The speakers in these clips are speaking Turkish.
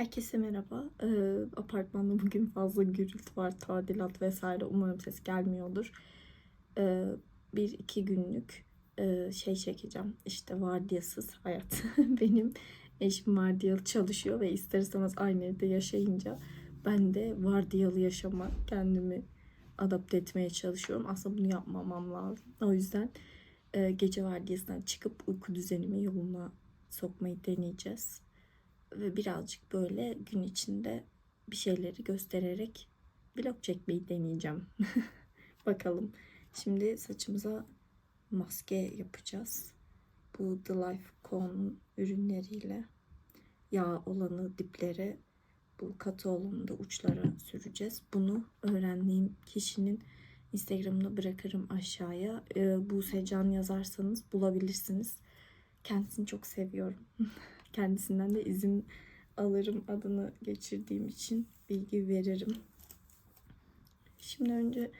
Herkese merhaba. Ee, apartmanda bugün fazla gürültü var, tadilat vesaire. Umarım ses gelmiyordur. Ee, bir iki günlük e, şey çekeceğim. İşte vardiyasız hayat. Benim eşim vardiyalı çalışıyor ve ister istemez aynı evde yaşayınca ben de vardiyalı yaşama kendimi adapte etmeye çalışıyorum. Aslında bunu yapmamam lazım. O yüzden e, gece vardiyasından çıkıp uyku düzenimi yoluna sokmayı deneyeceğiz ve birazcık böyle gün içinde bir şeyleri göstererek vlog çekmeyi deneyeceğim. Bakalım. Şimdi saçımıza maske yapacağız. Bu The Life Con ürünleriyle yağ olanı diplere, bu katı olanı da uçlara süreceğiz. Bunu öğrendiğim kişinin Instagram'ını bırakırım aşağıya. Ee, Buse Can yazarsanız bulabilirsiniz. Kendisini çok seviyorum. Kendisinden de izin alırım adını geçirdiğim için bilgi veririm. Şimdi önce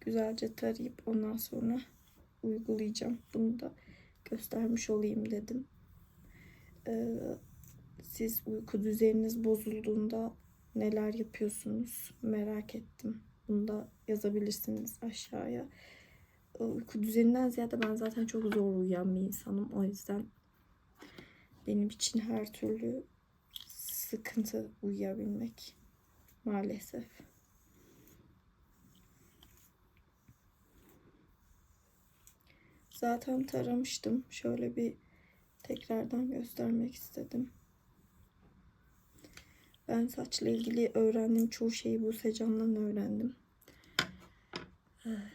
güzelce tarayıp ondan sonra uygulayacağım. Bunu da göstermiş olayım dedim. Ee, siz uyku düzeniniz bozulduğunda neler yapıyorsunuz merak ettim. Bunu da yazabilirsiniz aşağıya. Uyku düzeninden ziyade ben zaten çok zor uyuyan bir insanım. O yüzden benim için her türlü sıkıntı uyuyabilmek maalesef. Zaten taramıştım. Şöyle bir tekrardan göstermek istedim. Ben saçla ilgili öğrendiğim çoğu şeyi bu Secan'dan öğrendim.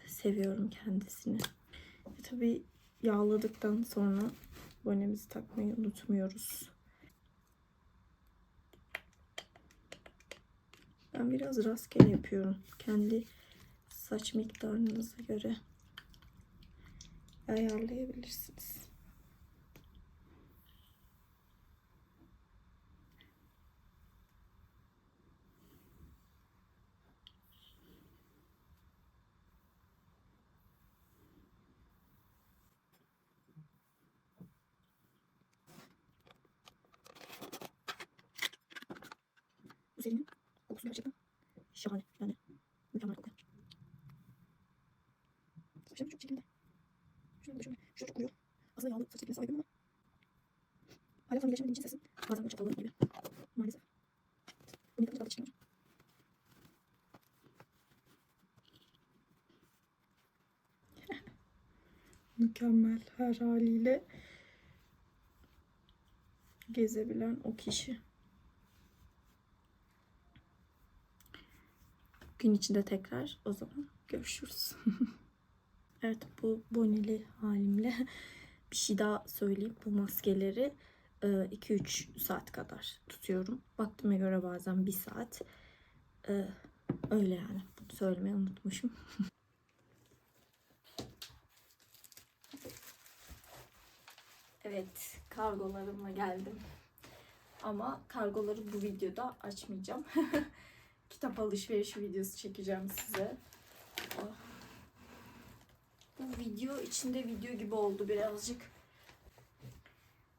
Seviyorum kendisini. Ve tabii yağladıktan sonra bonemizi takmayı unutmuyoruz. Ben biraz rastgele yapıyorum. Kendi saç miktarınıza göre ayarlayabilirsiniz. Gerçekten şahane. Yani mükemmel kokuyor. Saçlarım çok çirkin de. Şöyle şöyle. Şöyle çok kuruyor. Aslında yağlı saç çekmeye sahibim ama hala tam geçemediğim için sesim bazen böyle çatalıyor gibi. Maalesef. Bunu da çirkin Mükemmel her haliyle gezebilen o kişi. Gün içinde tekrar o zaman görüşürüz. evet bu boneli halimle bir şey daha söyleyeyim. Bu maskeleri 2-3 saat kadar tutuyorum. Vaktime göre bazen 1 saat. Öyle yani. Bunu söylemeyi unutmuşum. evet kargolarımla geldim. Ama kargoları bu videoda açmayacağım. Kitap alışverişi videosu çekeceğim size. Bu video içinde video gibi oldu birazcık.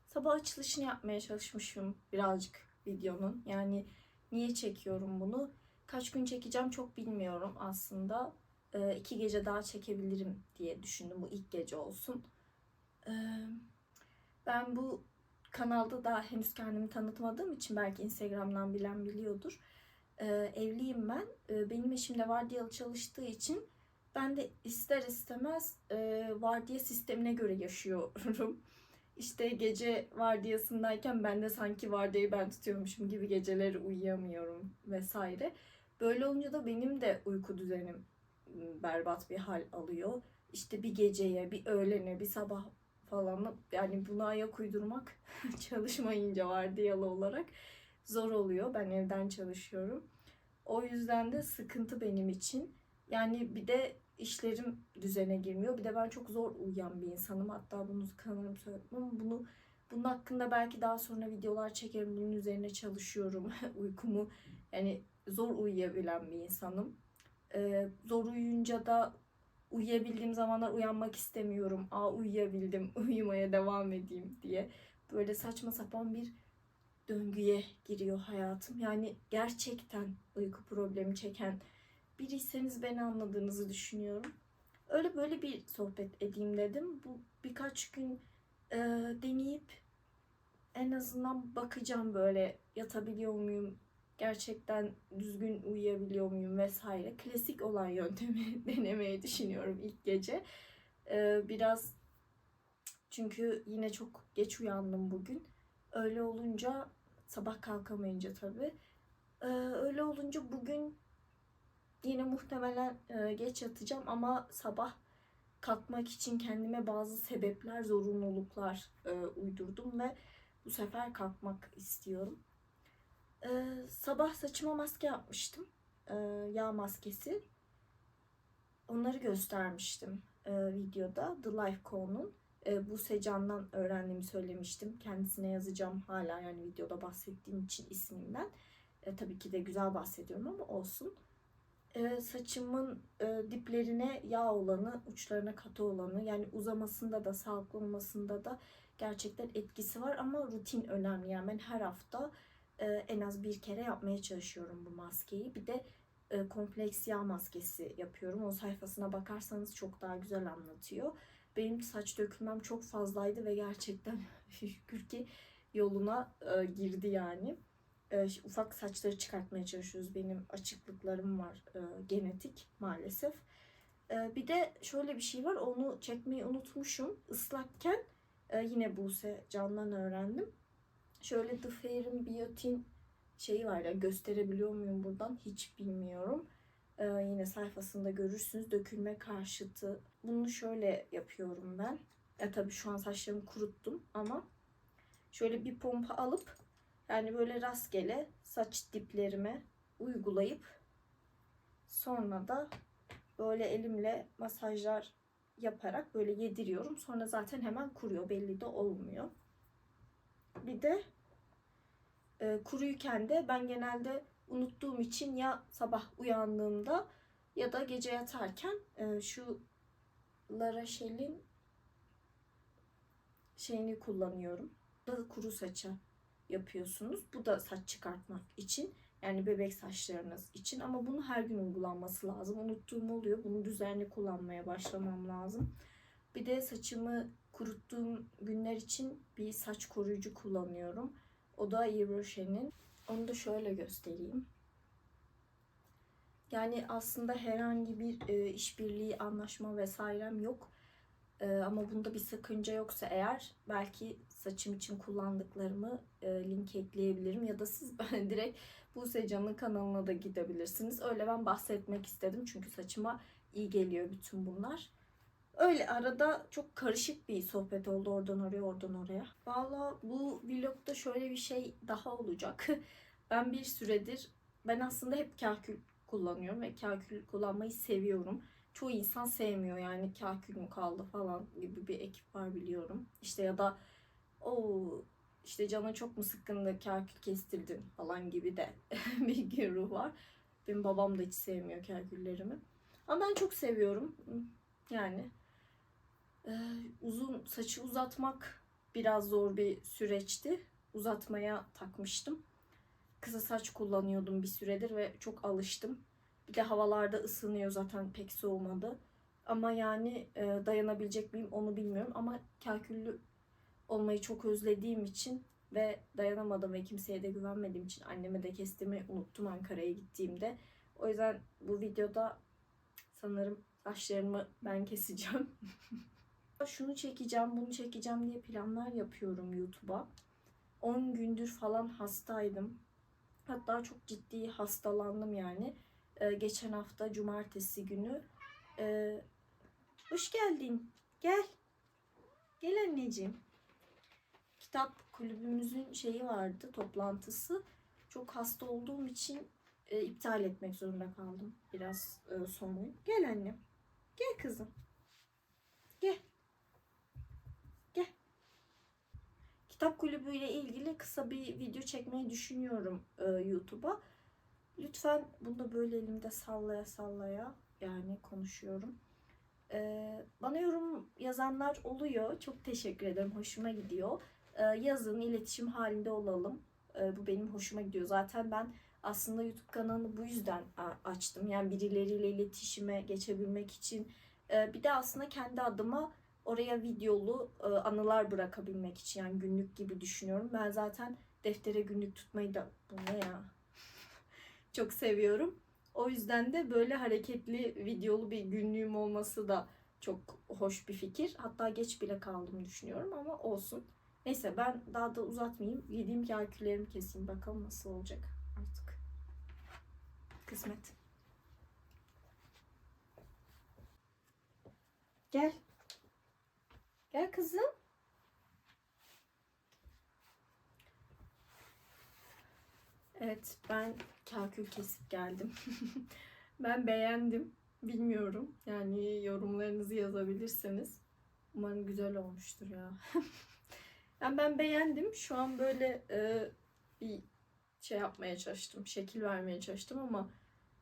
Sabah açılışını yapmaya çalışmışım birazcık videonun. Yani niye çekiyorum bunu? Kaç gün çekeceğim çok bilmiyorum aslında. Ee, iki gece daha çekebilirim diye düşündüm. Bu ilk gece olsun. Ee, ben bu kanalda daha henüz kendimi tanıtmadığım için belki Instagram'dan bilen biliyordur e, evliyim ben. E, benim eşim de vardiyalı çalıştığı için ben de ister istemez e, vardiya sistemine göre yaşıyorum. İşte gece vardiyasındayken ben de sanki vardiyayı ben tutuyormuşum gibi geceleri uyuyamıyorum vesaire. Böyle olunca da benim de uyku düzenim berbat bir hal alıyor. İşte bir geceye, bir öğlene, bir sabah falan yani buna ayak uydurmak çalışmayınca vardiyalı olarak zor oluyor. Ben evden çalışıyorum. O yüzden de sıkıntı benim için. Yani bir de işlerim düzene girmiyor. Bir de ben çok zor uyuyan bir insanım. Hatta bunu kanalım söyledim ama bunu bunun hakkında belki daha sonra videolar çekerim. Bunun üzerine çalışıyorum. Uykumu yani zor uyuyabilen bir insanım. Ee, zor uyuyunca da uyuyabildiğim zamanlar uyanmak istemiyorum. Aa uyuyabildim, uyumaya devam edeyim diye. Böyle saçma sapan bir döngüye giriyor hayatım. Yani gerçekten uyku problemi çeken biriyseniz beni anladığınızı düşünüyorum. Öyle böyle bir sohbet edeyim dedim. Bu birkaç gün e, deneyip en azından bakacağım böyle yatabiliyor muyum, gerçekten düzgün uyuyabiliyor muyum vesaire. Klasik olan yöntemi denemeyi düşünüyorum ilk gece. Ee, biraz çünkü yine çok geç uyandım bugün. Öyle olunca sabah kalkamayınca tabii. Ee, öyle olunca bugün yine muhtemelen e, geç yatacağım ama sabah kalkmak için kendime bazı sebepler, zorunluluklar e, uydurdum ve bu sefer kalkmak istiyorum. Ee, sabah saçıma maske yapmıştım. Ee, yağ maskesi. Onları göstermiştim e, videoda. The Life Co'nun. E, bu Secan'dan öğrendiğimi söylemiştim. Kendisine yazacağım hala yani videoda bahsettiğim için isminden. E, tabii ki de güzel bahsediyorum ama olsun. E, saçımın e, diplerine yağ olanı, uçlarına katı olanı yani uzamasında da sağlıklı olmasında da gerçekten etkisi var ama rutin önemli. Yani ben her hafta e, en az bir kere yapmaya çalışıyorum bu maskeyi. Bir de e, kompleks yağ maskesi yapıyorum. O sayfasına bakarsanız çok daha güzel anlatıyor. Benim saç dökülmem çok fazlaydı ve gerçekten şükür ki yoluna e, girdi yani. E, ufak saçları çıkartmaya çalışıyoruz. Benim açıklıklarım var e, genetik maalesef. E, bir de şöyle bir şey var. Onu çekmeyi unutmuşum. Islakken e, yine Buse Can'dan öğrendim. Şöyle The Fair'in biyotin şeyi var ya gösterebiliyor muyum buradan hiç bilmiyorum. Ee, yine sayfasında görürsünüz dökülme karşıtı. Bunu şöyle yapıyorum ben. Ya tabii şu an saçlarımı kuruttum ama şöyle bir pompa alıp yani böyle rastgele saç diplerime uygulayıp sonra da böyle elimle masajlar yaparak böyle yediriyorum. Sonra zaten hemen kuruyor. Belli de olmuyor. Bir de e, kuruyken de ben genelde unuttuğum için ya sabah uyandığımda ya da gece yatarken e, şu La Rochelle'in şeyini kullanıyorum. Da kuru saça yapıyorsunuz. Bu da saç çıkartmak için. Yani bebek saçlarınız için ama bunu her gün uygulanması lazım. Unuttuğum oluyor. Bunu düzenli kullanmaya başlamam lazım. Bir de saçımı kuruttuğum günler için bir saç koruyucu kullanıyorum. O da Yves Rocher'in. Onu da şöyle göstereyim. Yani aslında herhangi bir e, işbirliği, anlaşma vesairem yok. E, ama bunda bir sakınca yoksa eğer belki saçım için kullandıklarımı e, link ekleyebilirim. Ya da siz direkt Buse Can'ın kanalına da gidebilirsiniz. Öyle ben bahsetmek istedim. Çünkü saçıma iyi geliyor bütün bunlar. Öyle arada çok karışık bir sohbet oldu oradan oraya oradan oraya. Valla bu vlogda şöyle bir şey daha olacak. ben bir süredir ben aslında hep kahkül kullanıyorum ve kahkül kullanmayı seviyorum. Çoğu insan sevmiyor yani kahkül mü kaldı falan gibi bir ekip var biliyorum. İşte ya da o işte canın çok mu sıkkındı kahkül kestirdin falan gibi de bir güruh var. Benim babam da hiç sevmiyor kahküllerimi. Ama ben çok seviyorum. Yani uzun saçı uzatmak biraz zor bir süreçti. Uzatmaya takmıştım. Kısa saç kullanıyordum bir süredir ve çok alıştım. Bir de havalarda ısınıyor zaten pek soğumadı. Ama yani e, dayanabilecek miyim onu bilmiyorum. Ama kalküllü olmayı çok özlediğim için ve dayanamadım ve kimseye de güvenmediğim için anneme de kestirmeyi unuttum Ankara'ya gittiğimde. O yüzden bu videoda sanırım saçlarımı ben keseceğim. şunu çekeceğim, bunu çekeceğim diye planlar yapıyorum YouTube'a. 10 gündür falan hastaydım. Hatta çok ciddi hastalandım yani. Ee, geçen hafta cumartesi günü. Ee, hoş geldin. Gel. Gel anneciğim. Kitap kulübümüzün şeyi vardı, toplantısı. Çok hasta olduğum için e, iptal etmek zorunda kaldım. Biraz e, son Gel annem. Gel kızım. Gel. Kitap kulübü ile ilgili kısa bir video çekmeyi düşünüyorum e, YouTube'a. Lütfen bunu da böyle elimde sallaya sallaya yani konuşuyorum. E, bana yorum yazanlar oluyor. Çok teşekkür ederim. Hoşuma gidiyor. E, yazın, iletişim halinde olalım. e, bu benim hoşuma gidiyor. Zaten ben aslında YouTube kanalını bu yüzden açtım. Yani birileriyle iletişime geçebilmek için. E, bir de aslında kendi adıma oraya videolu e, anılar bırakabilmek için. Yani günlük gibi düşünüyorum. Ben zaten deftere günlük tutmayı da bu ne ya? Çok seviyorum. O yüzden de böyle hareketli videolu bir günlüğüm olması da çok hoş bir fikir. Hatta geç bile kaldım düşünüyorum ama olsun. Neyse ben daha da uzatmayayım. Yediğim kalküllerimi keseyim. Bakalım nasıl olacak artık. Kısmet. Gel. Gel kızım. Evet ben kalkül kesip geldim. ben beğendim. Bilmiyorum. Yani yorumlarınızı yazabilirsiniz. Umarım güzel olmuştur ya. yani ben beğendim. Şu an böyle e, bir şey yapmaya çalıştım. Şekil vermeye çalıştım ama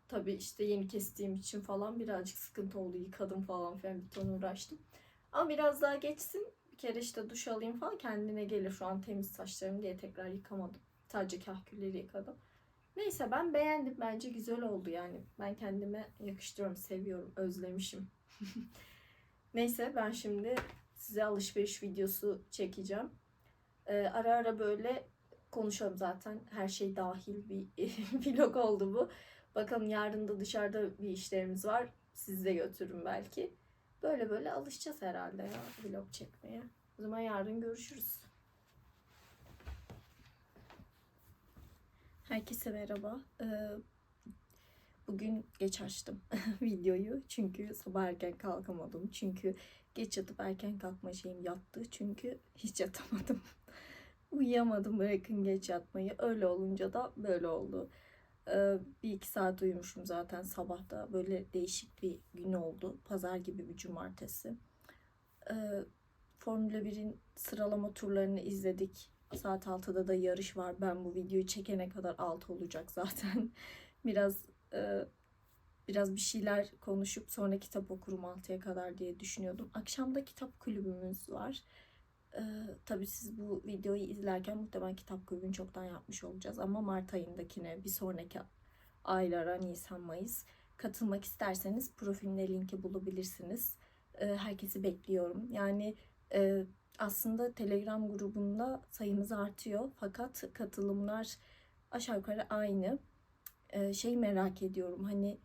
tabii işte yeni kestiğim için falan birazcık sıkıntı oldu. Yıkadım falan filan bir ton uğraştım. Ama biraz daha geçsin. Bir kere işte duş alayım falan kendine gelir. Şu an temiz saçlarım diye tekrar yıkamadım. Sadece kahkülleri yıkadım. Neyse ben beğendim. Bence güzel oldu yani. Ben kendime yakıştırıyorum, seviyorum, özlemişim. Neyse ben şimdi size alışveriş videosu çekeceğim. Ee, ara ara böyle konuşalım zaten. Her şey dahil bir vlog oldu bu. Bakalım yarın da dışarıda bir işlerimiz var. Sizi de götürürüm belki. Böyle böyle alışacağız herhalde ya vlog çekmeye. O zaman yarın görüşürüz. Herkese merhaba. Ee, bugün geç açtım videoyu. Çünkü sabah erken kalkamadım. Çünkü geç yatıp erken kalkma şeyim yattı. Çünkü hiç yatamadım. Uyuyamadım bırakın geç yatmayı. Öyle olunca da böyle oldu. Ee, bir iki saat uyumuşum zaten sabahta. Böyle değişik bir gün oldu. Pazar gibi bir cumartesi. Ee, Formula 1'in sıralama turlarını izledik. Saat 6'da da yarış var. Ben bu videoyu çekene kadar 6 olacak zaten. biraz e, biraz bir şeyler konuşup sonra kitap okurum 6'ya kadar diye düşünüyordum. Akşamda kitap kulübümüz var. Ee, tabii siz bu videoyu izlerken muhtemelen kitap kulübünü çoktan yapmış olacağız. Ama Mart ayındakine bir sonraki aylara Nisan Mayıs katılmak isterseniz profilimde linki bulabilirsiniz. Ee, herkesi bekliyorum. Yani e, aslında Telegram grubunda sayımız artıyor. Fakat katılımlar aşağı yukarı aynı. Ee, şey merak ediyorum hani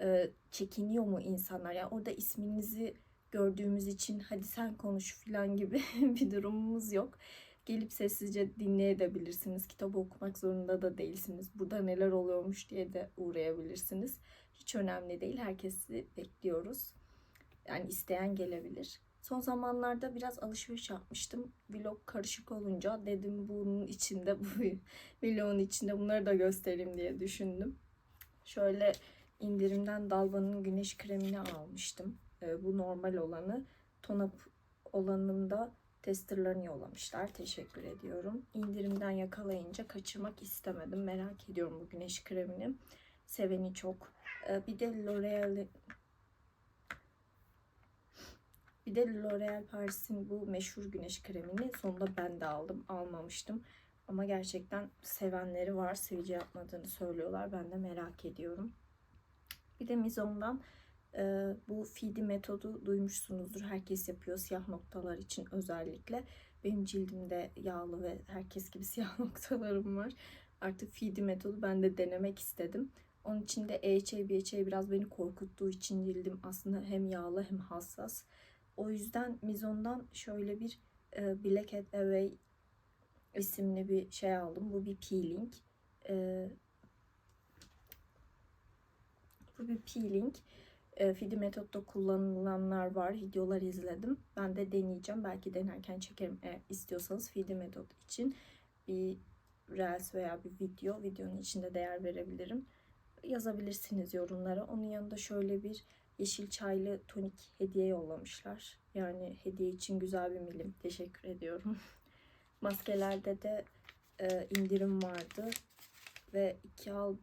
e, çekiniyor mu insanlar? Yani orada isminizi gördüğümüz için hadi sen konuş falan gibi bir durumumuz yok. Gelip sessizce dinleyebilirsiniz. Kitabı okumak zorunda da değilsiniz. Burada neler oluyormuş diye de uğrayabilirsiniz. Hiç önemli değil. Herkesi bekliyoruz. Yani isteyen gelebilir. Son zamanlarda biraz alışveriş yapmıştım. Vlog karışık olunca dedim bunun içinde, bu vlogun içinde bunları da göstereyim diye düşündüm. Şöyle indirimden Dalva'nın güneş kremini almıştım. Ee, bu normal olanı. Tonap olanında testerlarını yollamışlar. Teşekkür ediyorum. İndirimden yakalayınca kaçırmak istemedim. Merak ediyorum bu güneş kremini. Seveni çok. Ee, bir de L'Oreal bir de L'Oreal Paris'in bu meşhur güneş kremini sonunda ben de aldım. Almamıştım. Ama gerçekten sevenleri var. Sivilce yapmadığını söylüyorlar. Ben de merak ediyorum. Bir de Mizon'dan e, bu Fidi metodu duymuşsunuzdur. Herkes yapıyor siyah noktalar için özellikle. Benim cildimde yağlı ve herkes gibi siyah noktalarım var. Artık Fidi metodu ben de denemek istedim. Onun için de EHA, BHA biraz beni korkuttuğu için cildim aslında hem yağlı hem hassas. O yüzden Mizon'dan şöyle bir e, Black Away isimli bir şey aldım. Bu bir peeling. E, bu bir peeling. E, Fidi metotta kullanılanlar var. Videolar izledim. Ben de deneyeceğim. Belki denerken çekerim eğer istiyorsanız Fidi metot için bir Reels veya bir video. Videonun içinde değer verebilirim. Yazabilirsiniz yorumlara. Onun yanında şöyle bir yeşil çaylı tonik hediye yollamışlar. Yani hediye için güzel bir milim. Teşekkür ediyorum. Maskelerde de e, indirim vardı. Ve 2 al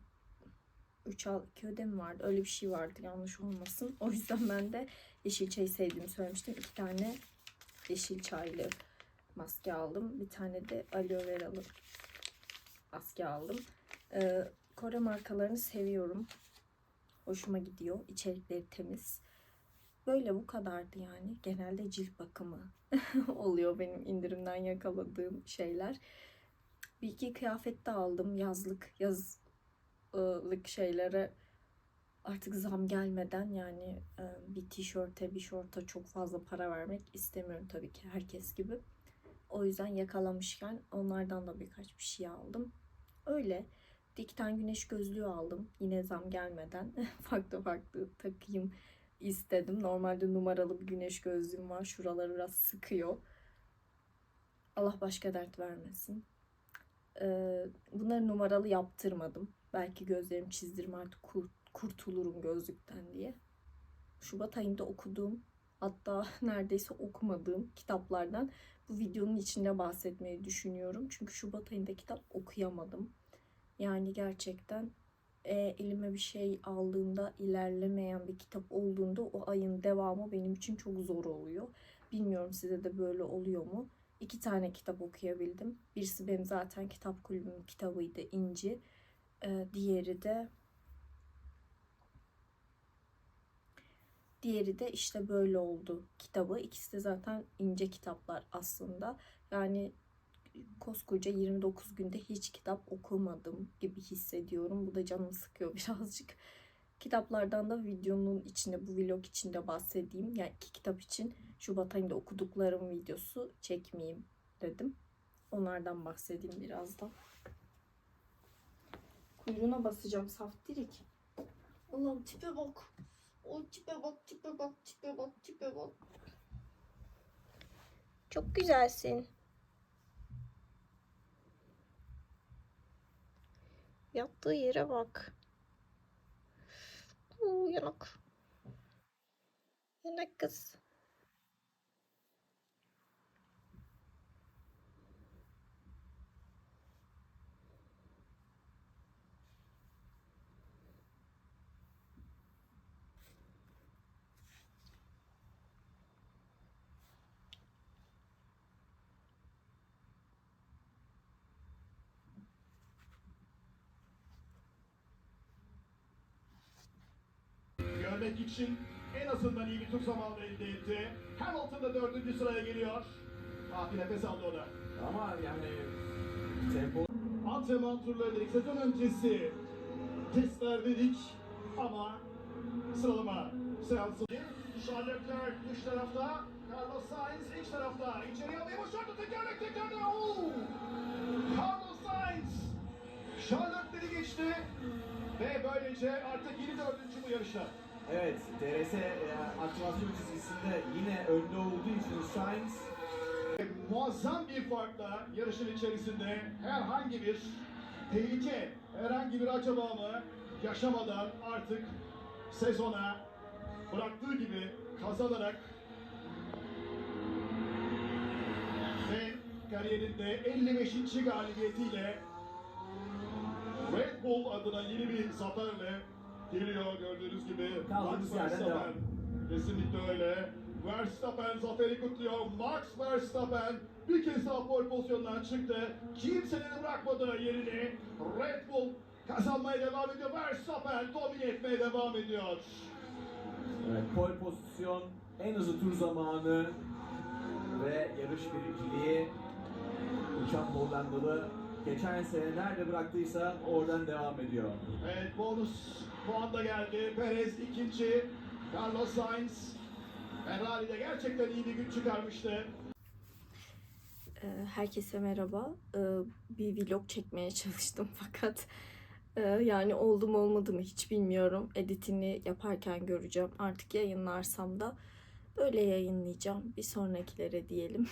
3 al 2 ödem vardı. Öyle bir şey vardı yanlış olmasın. O yüzden ben de yeşil çayı sevdiğimi söylemiştim. 2 tane yeşil çaylı maske aldım. Bir tane de aloe veralı maske aldım. Ee, Kore markalarını seviyorum. Hoşuma gidiyor. İçerikleri temiz. Böyle bu kadardı yani. Genelde cilt bakımı oluyor benim indirimden yakaladığım şeyler. Bir iki kıyafet de aldım. Yazlık, yazlık şeylere artık zam gelmeden yani bir tişörte, bir şorta çok fazla para vermek istemiyorum tabii ki herkes gibi. O yüzden yakalamışken onlardan da birkaç bir şey aldım. Öyle. Tane güneş gözlüğü aldım. Yine zam gelmeden farklı farklı takayım istedim. Normalde numaralı bir güneş gözlüğüm var. Şuraları biraz sıkıyor. Allah başka dert vermesin. Bunları numaralı yaptırmadım. Belki gözlerimi çizdirme artık kur- kurtulurum gözlükten diye. Şubat ayında okuduğum hatta neredeyse okumadığım kitaplardan bu videonun içinde bahsetmeyi düşünüyorum. Çünkü Şubat ayında kitap okuyamadım. Yani gerçekten e, elime bir şey aldığımda ilerlemeyen bir kitap olduğunda o ayın devamı benim için çok zor oluyor. Bilmiyorum size de böyle oluyor mu? İki tane kitap okuyabildim. Birisi benim zaten kitap kulübümün kitabıydı İnci. Ee, diğeri de Diğeri de işte böyle oldu kitabı. İkisi de zaten ince kitaplar aslında. Yani koskoca 29 günde hiç kitap okumadım gibi hissediyorum. Bu da canımı sıkıyor birazcık. Kitaplardan da videonun içinde, bu vlog içinde bahsedeyim. Yani iki kitap için Şubat ayında okuduklarım videosu çekmeyeyim dedim. Onlardan bahsedeyim birazdan. Kuyruğuna basacağım saftirik. Allah'ım tipe bak. O tipe bak, tipe bak, tipe bak, tipe bak. Çok güzelsin. Yattığı yere bak. Oo, yanak. Yanak kız. Görmek için en azından iyi bir tur zamanı elde etti. Hamilton da dördüncü sıraya geliyor. Ah bir nefes aldı o da. Ama yani tempo Antrenman turları dedik. Sezon öncesi testler dedik. Ama sıralama seansı. Charles Leclerc dış tarafta. Carlos Sainz iç tarafta. İçeriye almayı başardı. Tekerlek tekerlek. Oo! Carlos Sainz. Charles Leclerc'i geçti. Ve böylece artık yeni dördüncü bu yarışta. Evet DRS e, aktivasyon çizgisinde yine önde olduğu için Sainz muazzam bir farkla yarışın içerisinde herhangi bir tehlike, herhangi bir acaba mı yaşamadan artık sezona bıraktığı gibi kazanarak ve kariyerinde 55. galibiyetiyle Red Bull adına yeni bir zaferle geliyor gördüğünüz gibi. Kaldığımız Max yerden Verstappen. devam. Kesinlikle öyle. Verstappen zaferi kutluyor. Max Verstappen bir kez daha pole pozisyondan çıktı. Kimsenin bırakmadığı yerini Red Bull kazanmaya devam ediyor. Verstappen domine etmeye devam ediyor. evet, pole pozisyon en hızlı tur zamanı ve yarış birinciliği uçan Hollandalı geçen sene nerede bıraktıysa oradan devam ediyor. Evet bonus puan da geldi. Perez ikinci. Carlos Sainz Ferrari'de gerçekten iyi bir gün çıkarmıştı. Ee, Herkese merhaba. Ee, Bir vlog çekmeye çalıştım fakat e, yani oldu mu olmadı mı hiç bilmiyorum. Editini yaparken göreceğim. Artık yayınlarsam da böyle yayınlayacağım. Bir sonrakilere diyelim.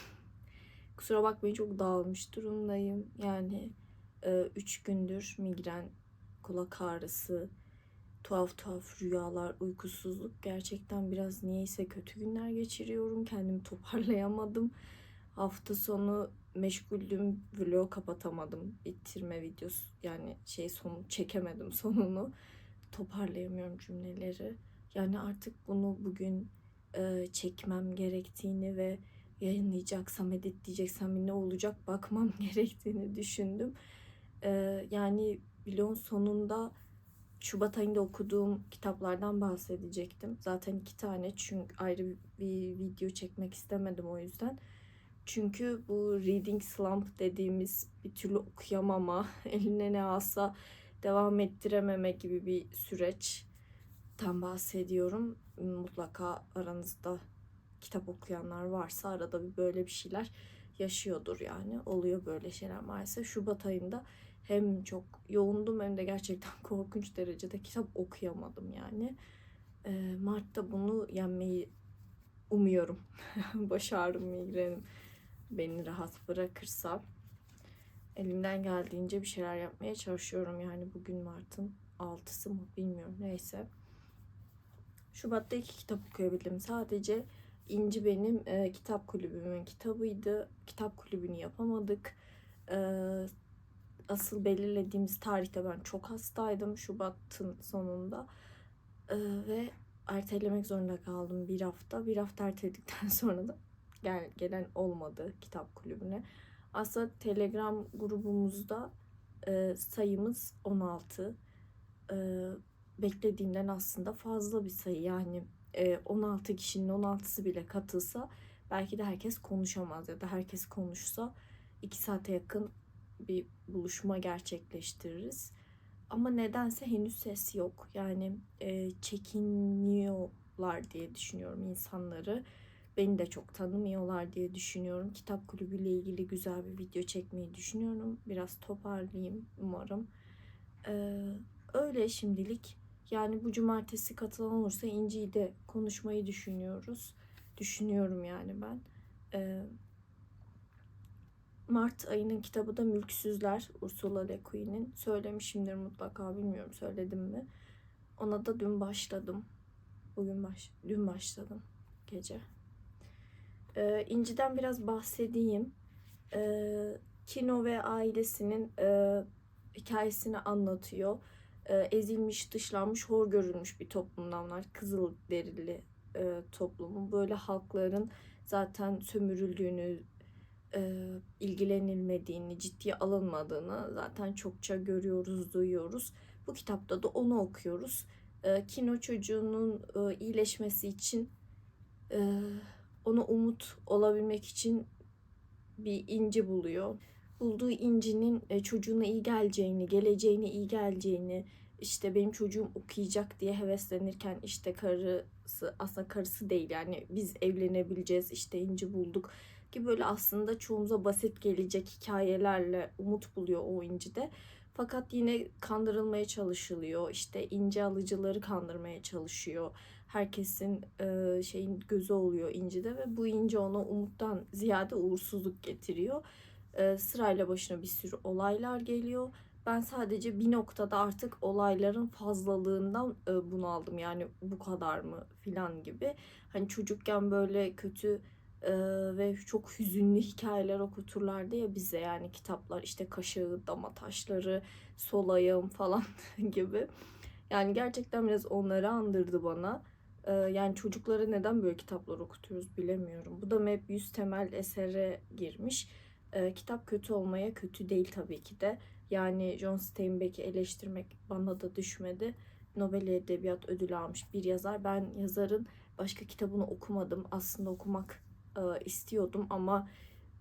Kusura bakmayın çok dağılmış durumdayım. Yani 3 gündür migren, kulak ağrısı, tuhaf tuhaf rüyalar, uykusuzluk. Gerçekten biraz niyeyse kötü günler geçiriyorum. Kendimi toparlayamadım. Hafta sonu meşguldüm. Vlog kapatamadım. Bitirme videosu yani şey sonu çekemedim sonunu. Toparlayamıyorum cümleleri. Yani artık bunu bugün e, çekmem gerektiğini ve yayınlayacaksam, editleyeceksem ne olacak bakmam gerektiğini düşündüm. Ee, yani vlogun sonunda Şubat ayında okuduğum kitaplardan bahsedecektim. Zaten iki tane çünkü ayrı bir video çekmek istemedim o yüzden. Çünkü bu reading slump dediğimiz bir türlü okuyamama, eline ne alsa devam ettirememe gibi bir süreçten bahsediyorum. Mutlaka aranızda kitap okuyanlar varsa arada bir böyle bir şeyler yaşıyordur yani. Oluyor böyle şeyler maalesef. Şubat ayında hem çok yoğundum hem de gerçekten korkunç derecede kitap okuyamadım yani. Ee, Mart'ta bunu yenmeyi umuyorum. Baş ağrım, migrenim beni rahat bırakırsa elimden geldiğince bir şeyler yapmaya çalışıyorum. Yani bugün Mart'ın 6'sı mı bilmiyorum neyse. Şubat'ta iki kitap okuyabildim. Sadece İnci benim e, kitap kulübümün kitabıydı. Kitap kulübünü yapamadık. E, asıl belirlediğimiz tarihte ben çok hastaydım Şubat'ın sonunda. E, ve ertelemek zorunda kaldım bir hafta. Bir hafta erteledikten sonra da gel, gelen olmadı kitap kulübüne. Aslında Telegram grubumuzda e, sayımız 16. E, beklediğimden aslında fazla bir sayı. Yani e, 16 kişinin 16'sı bile katılsa belki de herkes konuşamaz ya da herkes konuşsa 2 saate yakın bir buluşma gerçekleştiririz. Ama nedense henüz ses yok. Yani e, çekiniyorlar diye düşünüyorum insanları. Beni de çok tanımıyorlar diye düşünüyorum. Kitap kulübüyle ilgili güzel bir video çekmeyi düşünüyorum. Biraz toparlayayım umarım. Ee, öyle şimdilik. Yani bu cumartesi katılan olursa İnci'yi de konuşmayı düşünüyoruz. Düşünüyorum yani ben. Ee, Mart ayının kitabı da Mülksüzler Ursula Le Guin'in. Söylemişimdir mutlaka bilmiyorum söyledim mi. Ona da dün başladım. Bugün baş, dün başladım gece. Ee, İnci'den biraz bahsedeyim. Ee, Kino ve ailesinin e, hikayesini anlatıyor. Ee, ezilmiş, dışlanmış, hor görülmüş bir toplumdanlar. Kızıl derili e, toplumun. Böyle halkların zaten sömürüldüğünü, e, ilgilenilmediğini, ciddiye alınmadığını zaten çokça görüyoruz, duyuyoruz. Bu kitapta da onu okuyoruz. E, Kino çocuğunun e, iyileşmesi için e, ona umut olabilmek için bir inci buluyor. Bulduğu incinin e, çocuğuna iyi geleceğini, geleceğine iyi geleceğini, işte benim çocuğum okuyacak diye heveslenirken işte karısı aslında karısı değil yani biz evlenebileceğiz işte inci bulduk gibi böyle aslında çoğumuza basit gelecek hikayelerle umut buluyor o incide. Fakat yine kandırılmaya çalışılıyor. İşte ince alıcıları kandırmaya çalışıyor. Herkesin e, şeyin gözü oluyor incide ve bu ince ona umuttan ziyade uğursuzluk getiriyor. E, sırayla başına bir sürü olaylar geliyor. Ben sadece bir noktada artık olayların fazlalığından e, bunaldım. Yani bu kadar mı filan gibi. Hani çocukken böyle kötü e, ve çok hüzünlü hikayeler okuturlardı ya bize yani kitaplar işte kaşığı, dama taşları, sol ayağım falan gibi. Yani gerçekten biraz onları andırdı bana. E, yani çocuklara neden böyle kitaplar okutuyoruz bilemiyorum. Bu da MEP 100 temel esere girmiş. E, kitap kötü olmaya kötü değil tabii ki de. Yani John Steinbeck'i eleştirmek bana da düşmedi. Nobel Edebiyat Ödülü almış bir yazar. Ben yazarın başka kitabını okumadım. Aslında okumak e, istiyordum ama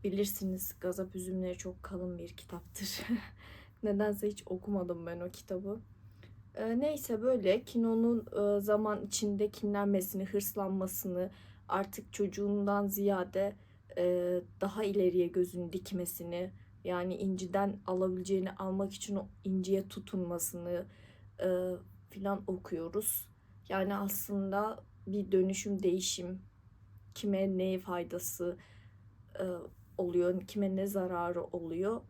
bilirsiniz Gazap Üzümleri çok kalın bir kitaptır. Nedense hiç okumadım ben o kitabı. E, neyse böyle Kino'nun e, zaman içinde kinlenmesini, hırslanmasını, artık çocuğundan ziyade e, daha ileriye gözünü dikmesini, yani inciden alabileceğini almak için o inciye tutunmasını e, filan okuyoruz. Yani aslında bir dönüşüm, değişim, kime ne faydası e, oluyor, kime ne zararı oluyor.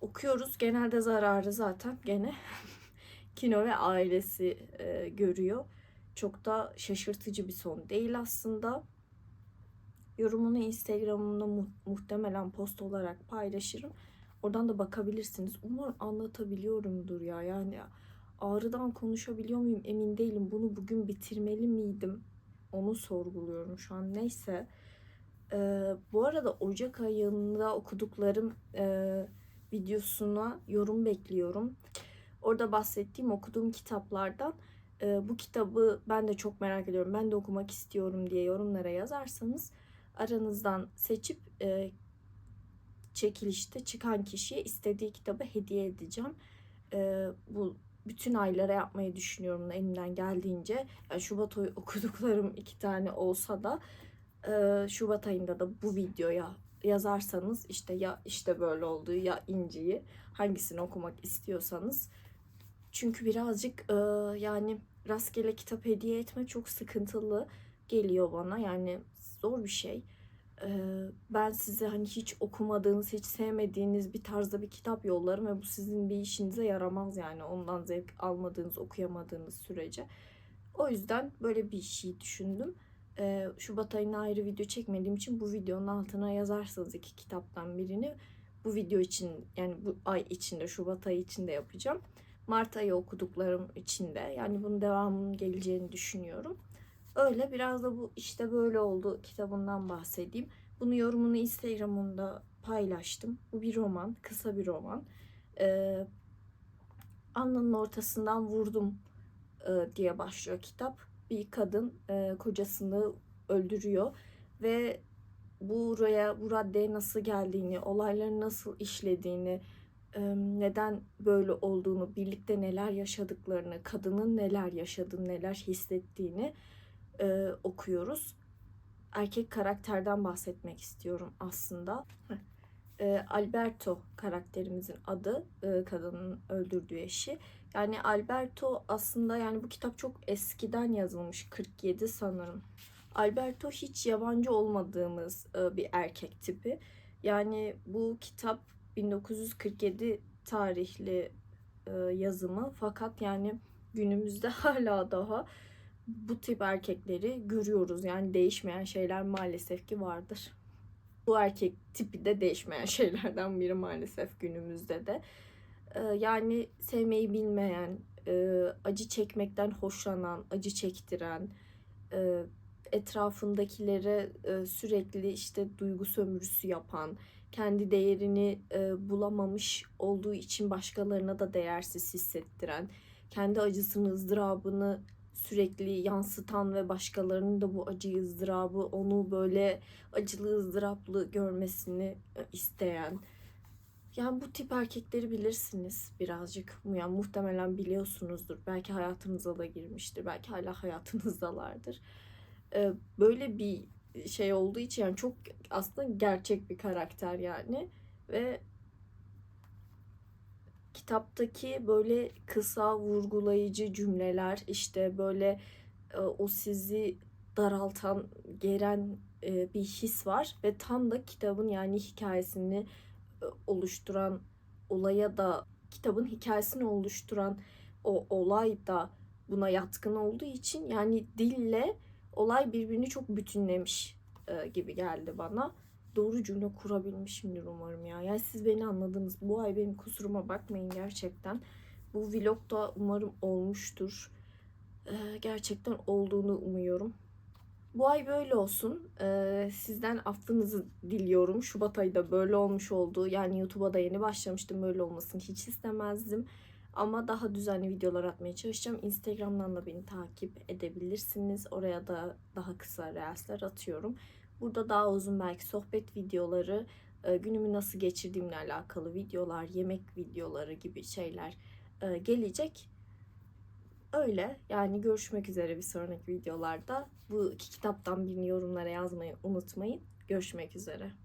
Okuyoruz. Genelde zararı zaten gene Kino ve ailesi e, görüyor. Çok da şaşırtıcı bir son değil aslında. Yorumunu Instagram'ımda mu- muhtemelen post olarak paylaşırım. Oradan da bakabilirsiniz. Umarım anlatabiliyorumdur ya. Yani ağrıdan konuşabiliyor muyum emin değilim. Bunu bugün bitirmeli miydim? Onu sorguluyorum şu an. Neyse. Ee, bu arada Ocak ayında okuduklarım e, videosuna yorum bekliyorum. Orada bahsettiğim okuduğum kitaplardan e, bu kitabı ben de çok merak ediyorum, ben de okumak istiyorum diye yorumlara yazarsanız aranızdan seçip e, çekilişte çıkan kişiye istediği kitabı hediye edeceğim. E, bu bütün aylara yapmayı düşünüyorum elimden geldiğince. Yani Şubat ayı okuduklarım iki tane olsa da e, Şubat ayında da bu videoya yazarsanız işte ya işte böyle olduğu ya inciyi hangisini okumak istiyorsanız çünkü birazcık e, yani rastgele kitap hediye etme çok sıkıntılı geliyor bana yani zor bir şey. Ben size hani hiç okumadığınız, hiç sevmediğiniz bir tarzda bir kitap yollarım ve bu sizin bir işinize yaramaz yani ondan zevk almadığınız, okuyamadığınız sürece. O yüzden böyle bir şey düşündüm. Şubat ayına ayrı video çekmediğim için bu videonun altına yazarsanız iki kitaptan birini bu video için yani bu ay içinde Şubat ayı içinde yapacağım. Mart ayı okuduklarım içinde yani bunun devamının geleceğini düşünüyorum. Öyle biraz da bu işte böyle oldu kitabından bahsedeyim. Bunu yorumunu Instagram'ımda paylaştım. Bu bir roman, kısa bir roman. Ee, alnının ortasından vurdum e, diye başlıyor kitap. Bir kadın e, kocasını öldürüyor ve buraya, bu raddeye nasıl geldiğini, olayların nasıl işlediğini, e, neden böyle olduğunu, birlikte neler yaşadıklarını, kadının neler yaşadığını, neler hissettiğini e, okuyoruz. Erkek karakterden bahsetmek istiyorum aslında. E, Alberto karakterimizin adı, e, kadının öldürdüğü eşi. Yani Alberto aslında yani bu kitap çok eskiden yazılmış 47 sanırım. Alberto hiç yabancı olmadığımız e, bir erkek tipi. Yani bu kitap 1947 tarihli e, yazımı fakat yani günümüzde hala daha bu tip erkekleri görüyoruz. Yani değişmeyen şeyler maalesef ki vardır. Bu erkek tipi de değişmeyen şeylerden biri maalesef günümüzde de. Ee, yani sevmeyi bilmeyen, e, acı çekmekten hoşlanan, acı çektiren, e, etrafındakilere e, sürekli işte duygu sömürüsü yapan, kendi değerini e, bulamamış olduğu için başkalarına da değersiz hissettiren, kendi acısını, ızdırabını sürekli yansıtan ve başkalarının da bu acı ızdırabı onu böyle acılı ızdıraplı görmesini e, isteyen. Yani bu tip erkekleri bilirsiniz birazcık. Yani muhtemelen biliyorsunuzdur. Belki hayatınıza da girmiştir. Belki hala hayatınızdalardır. Ee, böyle bir şey olduğu için yani çok aslında gerçek bir karakter yani. Ve kitaptaki böyle kısa vurgulayıcı cümleler işte böyle e, o sizi daraltan, geren e, bir his var ve tam da kitabın yani hikayesini e, oluşturan olaya da kitabın hikayesini oluşturan o olay da buna yatkın olduğu için yani dille olay birbirini çok bütünlemiş e, gibi geldi bana doğru cümle kurabilmişimdir umarım ya. Yani siz beni anladınız. Bu ay benim kusuruma bakmayın gerçekten. Bu vlog da umarım olmuştur. Ee, gerçekten olduğunu umuyorum. Bu ay böyle olsun. Ee, sizden affınızı diliyorum. Şubat ayı da böyle olmuş oldu. Yani YouTube'a da yeni başlamıştım. Böyle olmasını hiç istemezdim. Ama daha düzenli videolar atmaya çalışacağım. Instagram'dan da beni takip edebilirsiniz. Oraya da daha kısa reelsler atıyorum. Burada daha uzun belki sohbet videoları, e, günümü nasıl geçirdiğimle alakalı videolar, yemek videoları gibi şeyler e, gelecek. Öyle yani görüşmek üzere bir sonraki videolarda. Bu iki kitaptan birini yorumlara yazmayı unutmayın. Görüşmek üzere.